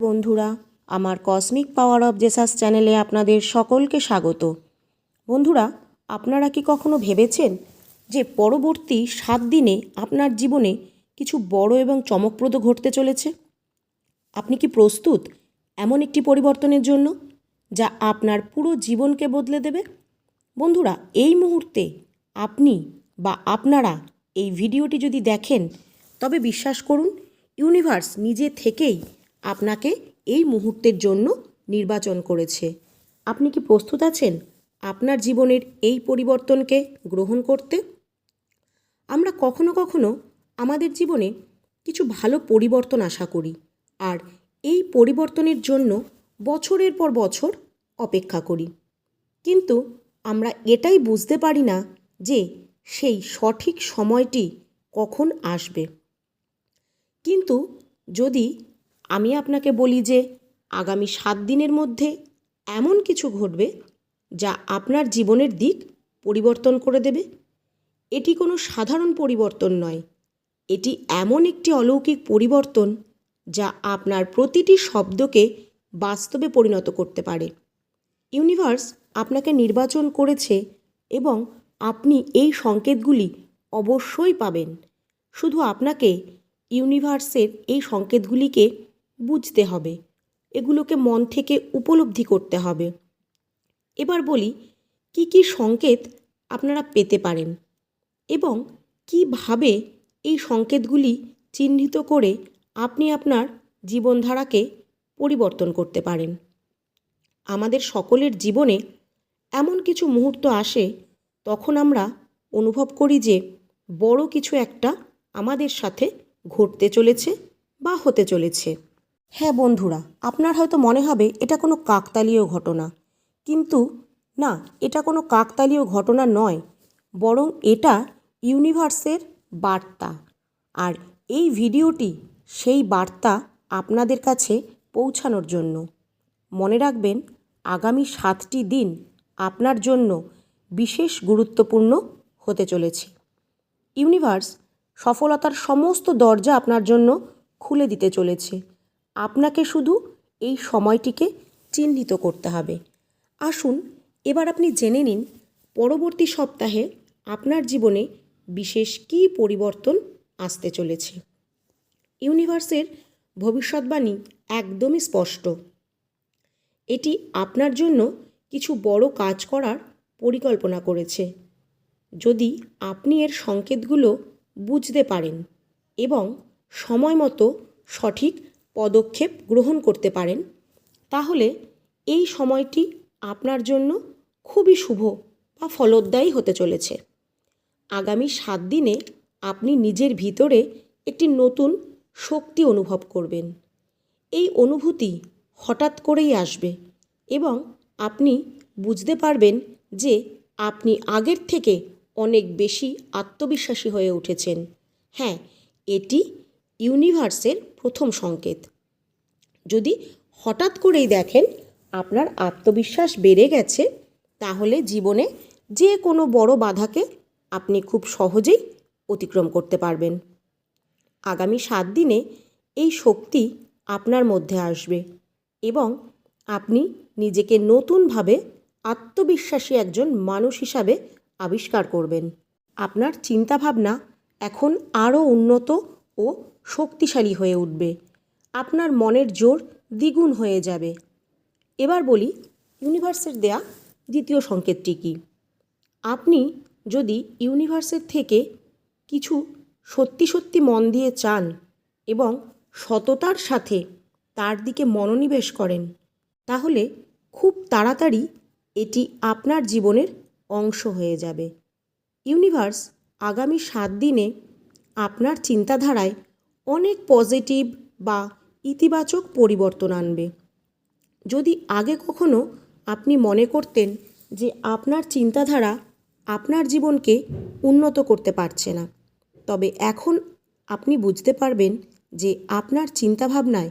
বন্ধুরা, আমার cosmic power of Jesus চ্যানেলে আপনাদের সকলকে স্বাগত। বন্ধুরা, আপনারা কি কখনো ভেবেছেন যে পরবর্তী সাত দিনে আপনার জীবনে কিছু বড় এবং চমকপ্রদ ঘটতে চলেছে? আপনি কি প্রস্তুত এমন একটি পরিবর্তনের জন্য যা আপনার পুরো জীবনকে বদলে দেবে? বন্ধুরা, এই মুহূর্তে আপনি বা আপনারা এই ভিডিওটি যদি দেখেন, তবে বিশ্বাস করুন ইউনিভার্স নিজে থেকেই আপনাকে এই মুহূর্তের জন্য নির্বাচন করেছে। আপনি কি প্রস্তুত আছেন? আপনার জীবনের এই পরিবর্তনকে গ্রহণ করতে? আমরা কখনো কখনো আমাদের জীবনে কিছু ভালো পরিবর্তন আশা করি আর এই পরিবর্তনের জন্য বছরের পর বছর অপেক্ষা করি। কিন্তু আমরা এটাই বুঝতে পারি না যে সেই সঠিক সময়টি কখন আসবে। কিন্তু যদি আমি আপনাকে বলি যে আগামী সাত দিনের মধ্যে এমন কিছু ঘটবে যা আপনার জীবনের দিক পরিবর্তন করে দেবে। এটি কোনো সাধারণ পরিবর্তন নয়। এটি এমন একটি অলৌকিক পরিবর্তন যা আপনার প্রতিটি শব্দকে বাস্তবে পরিণত করতে পারে। ইউনিভার্স আপনাকে নির্বাচন করেছে এবং আপনি এই সংকেতগুলি অবশ্যই পাবেন। শুধু আপনাকে ইউনিভার্সের এই সংকেতগুলিকে বুঝতে হবে। এগুলোকে মন থেকে উপলব্ধি করতে হবে। এবার বলি, কি কি সংকেত আপনারা পেতে পারেন এবং কীভাবে এই সংকেতগুলি চিহ্নিত করে আপনি আপনার জীবনধারাকে পরিবর্তন করতে পারেন? আমাদের সকলের জীবনে এমন কিছু মুহূর্ত আসে, তখন আমরা অনুভব করি যে বড় কিছু একটা আমাদের সাথে ঘটতে চলেছে বা হতে চলেছে। হ্যাঁ বন্ধুরা, আপনার হয়তো মনে হবে এটা কোনো কাকতালীয় ঘটনা। কিন্তু না, এটা কোনো কাকতালীয় ঘটনা নয়, বরং এটা ইউনিভার্সের বার্তা। আর এই ভিডিওটি সেই বার্তা আপনাদের কাছে পৌঁছানোর জন্য। মনে রাখবেন, আগামী সাতটি দিন আপনার জন্য বিশেষ গুরুত্বপূর্ণ হতে চলেছে। ইউনিভার্স সফলতার সমস্ত দরজা আপনার জন্য খুলে দিতে চলেছে। আপনাকে শুধু এই সময়টিকে চিহ্নিত করতে হবে। আসুন, এবার আপনি জেনে নিন, পরবর্তী সপ্তাহে আপনার জীবনে বিশেষ কী পরিবর্তন আসতে চলেছে। ইউনিভার্সের ভবিষ্যৎবাণী একদমই স্পষ্ট। এটি আপনার জন্য কিছু বড় কাজ করার পরিকল্পনা করেছে। যদি আপনি এর সংকেতগুলো বুঝতে পারেন এবং সময় মতো সঠিক পদক্ষেপ গ্রহণ করতে পারেন, তাহলে এই সময়টি আপনার জন্য খুবই শুভ বা ফলদায়ী হতে চলেছে। আগামী সাত দিনে আপনি নিজের ভিতরে একটি নতুন শক্তি অনুভব করবেন। এই অনুভূতি হঠাৎ করেই আসবে এবং আপনি বুঝতে পারবেন যে আপনি আগের থেকে অনেক বেশি আত্মবিশ্বাসী হয়ে উঠেছেন। হ্যাঁ এটি ইউনিভার্সের প্রথম সংকেত। যদি হঠাৎ করেই দেখেন আপনার আত্মবিশ্বাস বেড়ে গেছে, তাহলে জীবনে যে কোনো বড় বাধাকে আপনি খুব সহজেই অতিক্রম করতে পারবেন। আগামী সাত দিনে এই শক্তি আপনার মধ্যে আসবে এবং আপনি নিজেকে নতুনভাবে আত্মবিশ্বাসী একজন মানুষ হিসাবে আবিষ্কার করবেন। আপনার চিন্তাভাবনা এখন আরও উন্নত ও শক্তিশালী হয়ে উঠবে। আপনার মনের জোর দ্বিগুণ হয়ে যাবে। এবার বলি, ইউনিভার্সের দেয়া দ্বিতীয় সংকেতটি কী? আপনি যদি ইউনিভার্সের থেকে কিছু সত্যি সত্যি মন দিয়ে চান এবং সততার সাথে তার দিকে মনোনিবেশ করেন, তাহলে খুব তাড়াতাড়ি এটি আপনার জীবনের অংশ হয়ে যাবে। ইউনিভার্স আগামী সাত দিনে আপনার চিন্তাধারায় অনেক পজিটিভ বা ইতিবাচক পরিবর্তন আনবে। যদি আগে কখনো আপনি মনে করতেন যে আপনার চিন্তাধারা আপনার জীবনকে উন্নত করতে পারছে না, তবে এখন আপনি বুঝতে পারবেন যে আপনার চিন্তাভাবনায়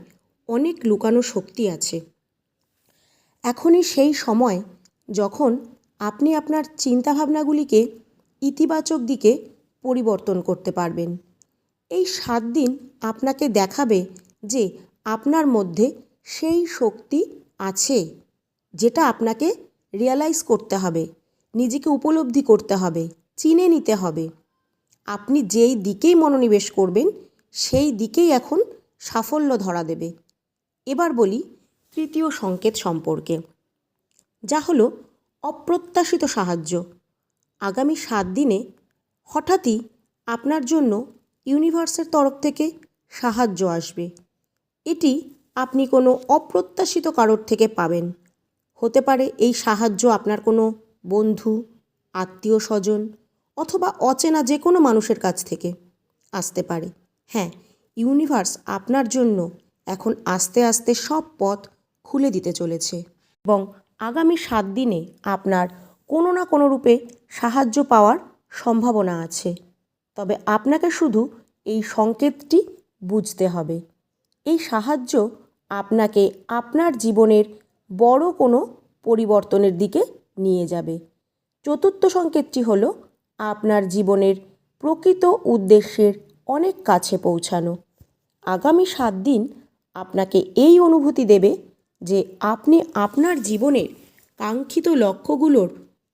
অনেক লুকানো শক্তি আছে। এখনই সেই সময় যখন আপনি আপনার চিন্তাভাবনাগুলিকে ইতিবাচক দিকে পরিবর্তন করতে পারবেন। এই সাত দিন আপনাকে দেখাবে যে আপনার মধ্যে সেই শক্তি আছে যেটা আপনাকে রিয়ালাইজ করতে হবে, নিজেকে উপলব্ধি করতে হবে, চিনে নিতে হবে। আপনি যেই দিকেই মনোনিবেশ করবেন, সেই দিকেই এখন সাফল্য ধরা দেবে। এবার বলি তৃতীয় সংকেত সম্পর্কে, যা হলো অপ্রত্যাশিত সাহায্য। আগামী সাত দিনে হঠাৎই আপনার জন্য ইউনিভার্সের তরফ থেকে সাহায্য আসবে। এটি আপনি কোনো অপ্রত্যাশিত কারোর থেকে পাবেন। হতে পারে এই সাহায্য আপনার কোনো বন্ধু, আত্মীয় স্বজন অথবা অচেনা যে কোনো মানুষের কাছ থেকে আসতে পারে। হ্যাঁ ইউনিভার্স আপনার জন্য এখন আস্তে আস্তে সব পথ খুলে দিতে চলেছে এবং আগামী সাত দিনে আপনার কোনো না কোনো রূপে সাহায্য পাওয়ার সম্ভাবনা আছে। তবে আপনাকে শুধু এই সংকেতটি বুঝতে হবে। এই সাহায্য আপনাকে আপনার জীবনের বড় কোনো পরিবর্তনের দিকে নিয়ে যাবে। চতুর্থ সংকেতটি হল, আপনার জীবনের প্রকৃত উদ্দেশ্যের অনেক কাছে পৌঁছানো। আগামী সাত দিন আপনাকে এই অনুভূতি দেবে যে আপনি আপনার জীবনের কাঙ্ক্ষিত লক্ষ্যগুলোর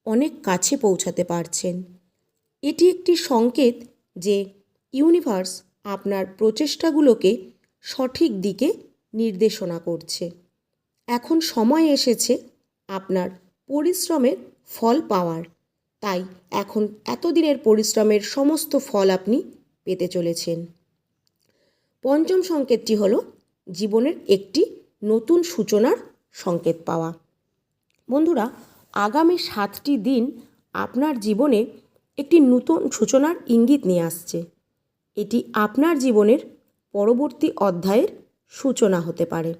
অনেক কাছে পৌঁছাতে পারছেন। এটি একটি সংকেত যে ইউনিভার্স আপনার প্রচেষ্টাগুলোকে সঠিক দিকে নির্দেশনা করছে। এখন সময় এসেছে আপনার পরিশ্রমের ফল পাওয়ার। তাই এখন এতদিনের পরিশ্রমের সমস্ত ফল আপনি পেতে চলেছেন। পঞ্চম সংকেতটি হলো জীবনের একটি নতুন সূচনার সংকেত পাওয়া। বন্ধুরা, আগামী সাতটি দিন আপনার জীবনে একটি নতুন সূচনার ইঙ্গিত নিয়ে আসছে। এটি আপনার জীবনের পরবর্তী অধ্যায়ের সূচনা হতে পারে।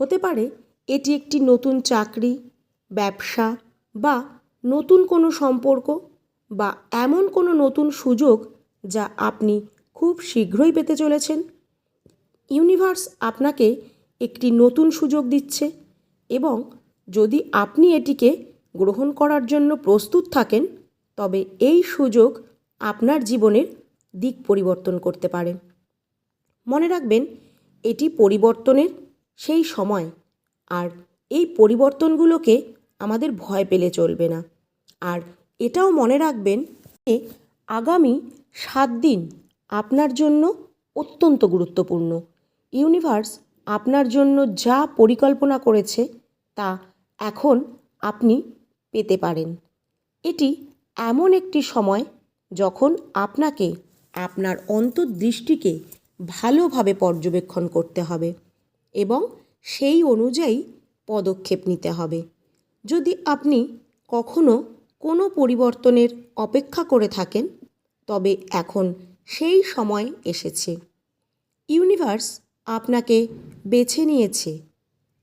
হতে পারে এটি একটি নতুন চাকরি, ব্যবসা বা নতুন কোনো সম্পর্ক বা এমন কোনো নতুন সুযোগ যা আপনি খুব শীঘ্রই পেতে চলেছেন। ইউনিভার্স আপনাকে একটি নতুন সুযোগ দিচ্ছে এবং যদি আপনি এটিকে গ্রহণ করার জন্য প্রস্তুত থাকেন তবে এই সুযোগ আপনার জীবনের দিক পরিবর্তন করতে পারে। মনে রাখবেন, এটি পরিবর্তনের সেই সময়, আর এই পরিবর্তনগুলোকে আমাদের ভয় পেলে চলবে না। আর এটাও মনে রাখবেন যে আগামী সাত দিন আপনার জন্য অত্যন্ত গুরুত্বপূর্ণ। ইউনিভার্স আপনার জন্য যা পরিকল্পনা করেছে, তা এখন আপনি পেতে পারেন। এটি এমন একটি সময় যখন আপনাকে আপনার অন্তর্দৃষ্টিকে ভালোভাবে পর্যবেক্ষণ করতে হবে এবং সেই অনুযায়ী পদক্ষেপ নিতে হবে। যদি আপনি কখনো কোনো পরিবর্তনের অপেক্ষা করে থাকেন, তবে এখন সেই সময় এসেছে। ইউনিভার্স আপনাকে বেছে নিয়েছে।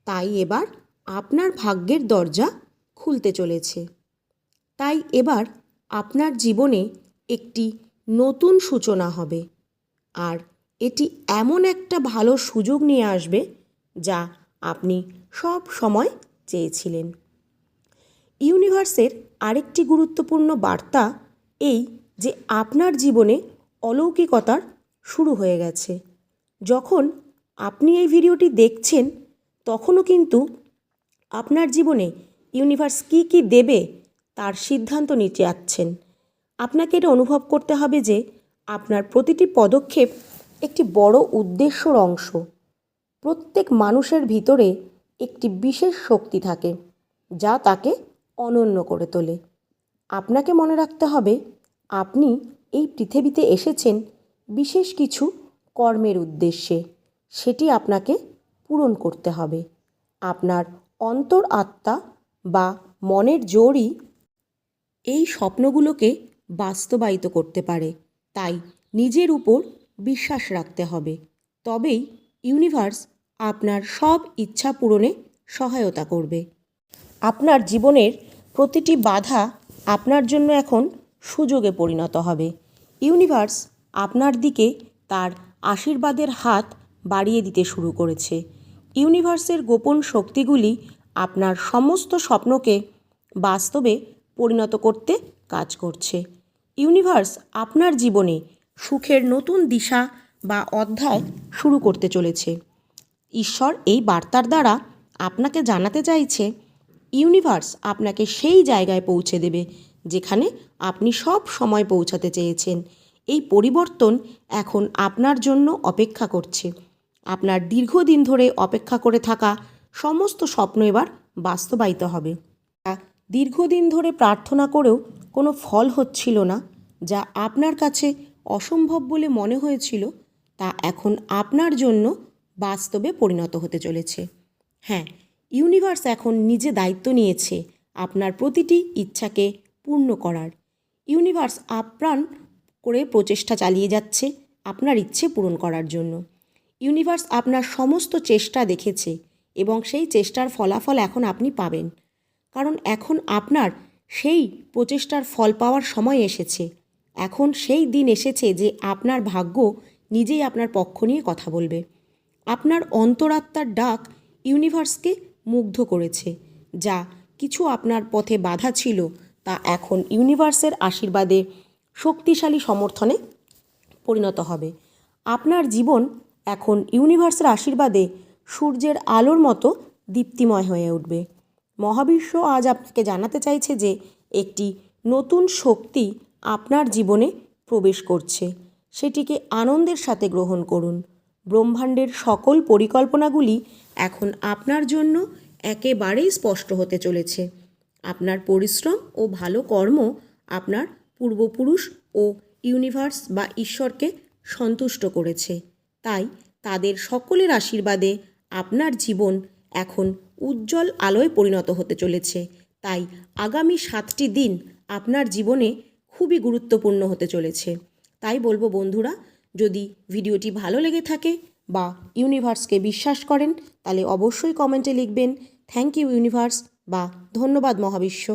তাই এবার আপনার ভাগ্যের দরজা খুলতে চলেছে। তাই এবার আপনার জীবনে একটি নতুন সূচনা হবে। আর এটি এমন একটা ভালো সুযোগ নিয়ে আসবে যা আপনি সব সময় চেয়েছিলেন। ইউনিভার্সের আরেকটি গুরুত্বপূর্ণ বার্তা এই যে আপনার জীবনে অলৌকিকতার শুরু হয়ে গেছে। যখন আপনি এই ভিডিওটি দেখছেন, তখনও কিন্তু আপনার জীবনে ইউনিভার্স কী কী দেবে তার সিদ্ধান্ত নিতে যাচ্ছেন। আপনাকে এটা অনুভব করতে হবে যে আপনার প্রতিটি পদক্ষেপ একটি বড় উদ্দেশ্যর অংশ। প্রত্যেক মানুষের ভিতরে একটি বিশেষ শক্তি থাকে, যা তাকে অনন্য করে তোলে। আপনাকে মনে রাখতে হবে, আপনি এই পৃথিবীতে এসেছেন বিশেষ কিছু কর্মের উদ্দেশ্যে, সেটি আপনাকে পূরণ করতে হবে। আপনার অন্তর আত্মা বা মনের জোরই এই স্বপ্নগুলোকে বাস্তবায়িত করতে পারে। তাই নিজের উপর বিশ্বাস রাখতে হবে। তবেই ইউনিভার্স আপনার সব ইচ্ছা পূরণে সহায়তা করবে। আপনার জীবনের প্রতিটি বাধা আপনার জন্য এখন সুযোগে পরিণত হবে। ইউনিভার্স আপনার দিকে তার আশীর্বাদের হাত বাড়িয়ে দিতে শুরু করেছে। ইউনিভার্সের গোপন শক্তিগুলি আপনার সমস্ত স্বপ্নকে বাস্তবে পরিণত করতে কাজ করছে। ইউনিভার্স আপনার জীবনে সুখের নতুন দিশা বা অধ্যায় শুরু করতে চলেছে। ঈশ্বর এই বার্তার দ্বারা আপনাকে জানাতে চাইছে, ইউনিভার্স আপনাকে সেই জায়গায় পৌঁছে দেবে যেখানে আপনি সব সময় পৌঁছাতে চেয়েছেন। এই পরিবর্তন এখন আপনার জন্য অপেক্ষা করছে। আপনার দীর্ঘদিন ধরে অপেক্ষা করে থাকা সমস্ত স্বপ্ন এবার বাস্তবায়িত হবে। দীর্ঘদিন ধরে প্রার্থনা করেও কোনো ফল হচ্ছিল না, যা আপনার কাছে অসম্ভব বলে মনে হয়েছিল, তা এখন আপনার জন্য বাস্তবে পরিণত হতে চলেছে। হ্যাঁ ইউনিভার্স এখন নিজে দায়িত্ব নিয়েছে আপনার প্রতিটি ইচ্ছাকে পূর্ণ করার। ইউনিভার্স আপ্রাণ করে প্রচেষ্টা চালিয়ে যাচ্ছে আপনার ইচ্ছে পূরণ করার জন্য। ইউনিভার্স আপনার সমস্ত চেষ্টা দেখেছে এবং সেই চেষ্টার ফলাফল এখন আপনি পাবেন। কারণ এখন আপনার সেই প্রচেষ্টার ফল পাওয়ার সময় এসেছে। এখন সেই দিন এসেছে যে আপনার ভাগ্য নিজেই আপনার পক্ষ নিয়ে কথা বলবে। আপনার অন্তরাত্মার ডাক ইউনিভার্সকে মুগ্ধ করেছে, যা কিছু আপনার পথে বাধা ছিল তা এখন ইউনিভার্সের আশীর্বাদে শক্তিশালী সমর্থনে পরিণত হবে। আপনার জীবন এখন ইউনিভার্সের আশীর্বাদে সূর্যের আলোর মতো দীপ্তিময় হয়ে উঠবে। মহাবিশ্ব আজ আপনাকে জানাতে চাইছে যে একটি নতুন শক্তি আপনার জীবনে প্রবেশ করছে। সেটিকে আনন্দের সাথে গ্রহণ করুন। ব্রহ্মাণ্ডের সকল পরিকল্পনাগুলি এখন আপনার জন্য একেবারেই স্পষ্ট হতে চলেছে। আপনার পরিশ্রম ও ভালো কর্ম আপনার পূর্বপুরুষ ও ইউনিভার্স বা ঈশ্বরকে সন্তুষ্ট করেছে। তাই তাদের সকলের আশীর্বাদে আপনার জীবন এখন উজ্জ্বল আলোয় পরিণত হতে চলেছে। তাই আগামী সাতটি দিন আপনার জীবনে খুবই গুরুত্বপূর্ণ হতে চলেছে। তাই বলব বন্ধুরা, যদি ভিডিওটি ভালো লেগে থাকে বা ইউনিভার্সকে বিশ্বাস করেন, তাহলে অবশ্যই কমেন্টে লিখবেন, থ্যাংক ইউ ইউনিভার্স বা ধন্যবাদ মহাবিশ্ব